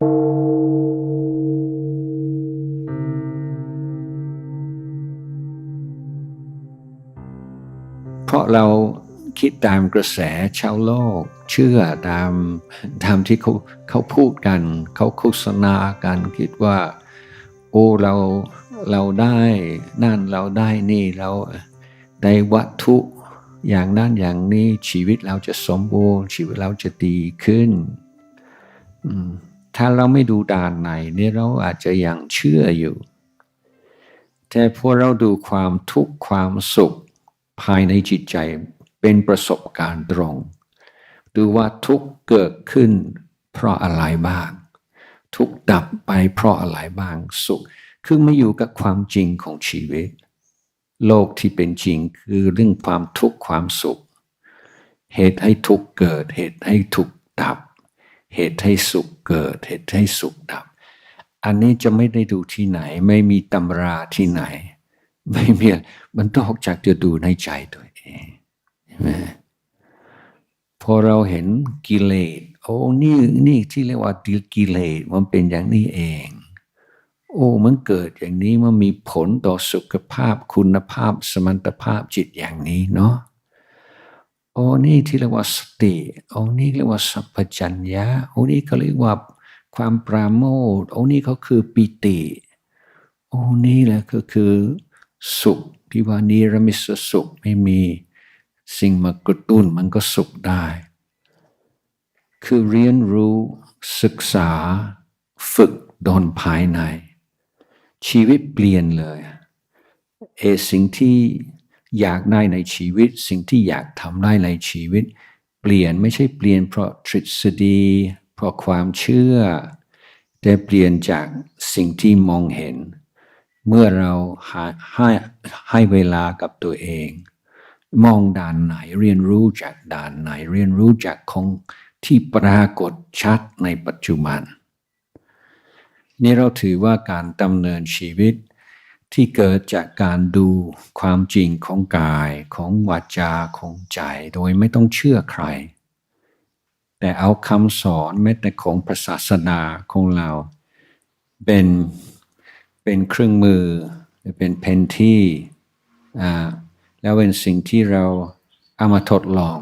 เพราะเราคิดตามกระแสชาวโลก เชื่อตามตามที่เขาเขาพูดกัน เขาโฆษณากันคิดว่า โอ้เราเราได้นั่นเราได้นี่เราได้วัตถุอย่างนั้นอย่างนี้ชีวิตเราจะสมบูรณ์ชีวิตเราจะดีขึ้น อืม ถ้าเราไม่ดูด้านในเนี่ยเราอาจจะยังเชื่ออยู่ แต่พอเราดูความทุกข์ความสุขภายในจิตใจเป็นประสบการณ์ตรง ดูว่าทุกข์เกิดขึ้น เพราะอะไรบ้าง ทุกข์ดับไปเพราะอะไรบ้างสุข คือไมาอยู่กับความจริงของชีวิต โลกที่เป็นจริงคือเรื่องความทุกข์ความสุข เหตุให้ทุกข์เกิดเหตุให้ทุกข์ดับ เหตุให้สุขเกิด เหตุให้สุขดับ อันนี้จะไม่ได้ดูที่ไหน ไม่มีตำราที่ไหน ไม่มีมันนอกจากจะดูในใจตัวเองใช่ไหมพอเราเห็นกิเลสโอ้นี่นี่ที่เรียกว่ากิเลสมันเป็นอย่างนี้เอง โอ้มันเกิดอย่างนี้มันมีผลต่อสุขภาพคุณภาพสมรรถภาพจิตอย่างนี้เนาะ โอ้นี่ที่เรียกว่าสติโอ้นี่เรียกว่าสัพพัญญะโอ้นี่เขาเรียกว่าความปราโมทโอ้นี่เขาคือปิติโอ้นี่แหละก็คือสุขที่ว่านิรมิตสุขไม่มีสิ่งมากระตุ้นมันก็สุขได้ คือเรียนรู้ศึกษา ฝึกดนภายใน ชีวิตเปลี่ยนเลยเอสิ่งที่ อยากได้ในชีวิต สิ่งที่อยากทำได้ในชีวิต เปลี่ยนไม่ใช่เปลี่ยนเพราะทฤษฎี เพราะความเชื่อ แต่เปลี่ยนจากสิ่งที่มองเห็น เมื่อเราหาให้ให้เวลากับตัวเอง มองด้านไหนเรียนรู้จากด้านไหนเรียนรู้จากของที่ปรากฏชัดในปัจจุบัน นี่เราถือว่าการดำเนินชีวิต ที่เกิดจากการดูความจริงของกายของวาจาของใจโดยไม่ต้องเชื่อใคร แต่เอาคำสอนแม้แต่ของพระศาสนาของเรา เป็นเป็นเครื่องมือเป็นเพนที่อ่าแล้วเป็นสิ่งที่เราเอามาทดลอง